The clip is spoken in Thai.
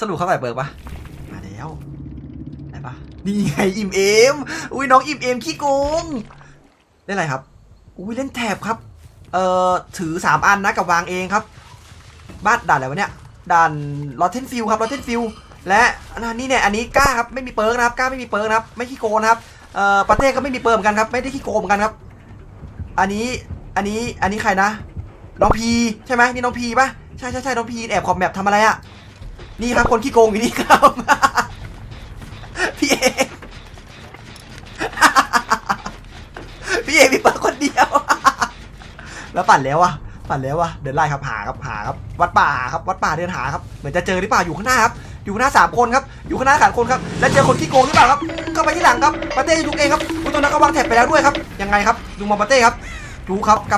สรุปเขาใส่เบิร์กปะมาแล้วไหนปะนี่ไงอิมเอม อุ้ยน้องอิมเอมขี้โกงเล่นอะไรครับ อุ้ยเล่นแถบครับ เอ่อถือสามอันนะกับวางเองครับ บ้านด่านอะไรวะเนี่ยด่านลอตเทนฟิลครับลอตเทนฟิลและอันนี้เนี่ยอันนี้กล้าครับไม่มีเปิร์กนะครับกล้าไม่มีเปิร์กนะครับ ไม่ขี้โกงนะครับเอ่อประเทศก็ไม่มีเปิร์กเหมือนกันครับไม่ได้ขี้โกงเหมือนกันครับ อันนี้อันนี้อันนี้ใครนะน้องพีใช่ไหมนี่น้องพีปะใช่ใช่ใช่น้องพีแอบขอบแมปทำอะไรอะ นี่ครับคนขี้โกงอยู่นี่ครับ พี่เอกพี่เอกมีเปิร์กคนเดียว แล้วปั่นแล้วอะปั่นแล้วอะเดินไล่ครับหาครับหาครับ วัดป่าครับวัดป่าเดินหาครับเหมือนจะเจอหรือเปล่าอยู่ข้างหน้าครับอยู่ข้างหน้าสามคนครับอยู่ข้างหน้าสามคนครับแล้วเจอคนขี้โกงหรือเปล่าครับเข้าไปที่หลังครับปาเต้ยุกเองครับคุณตัวนั้นก็วางแถบไปแล้วด้วยครับยังไงครับดูมาปาเต้ครับดูครับกับ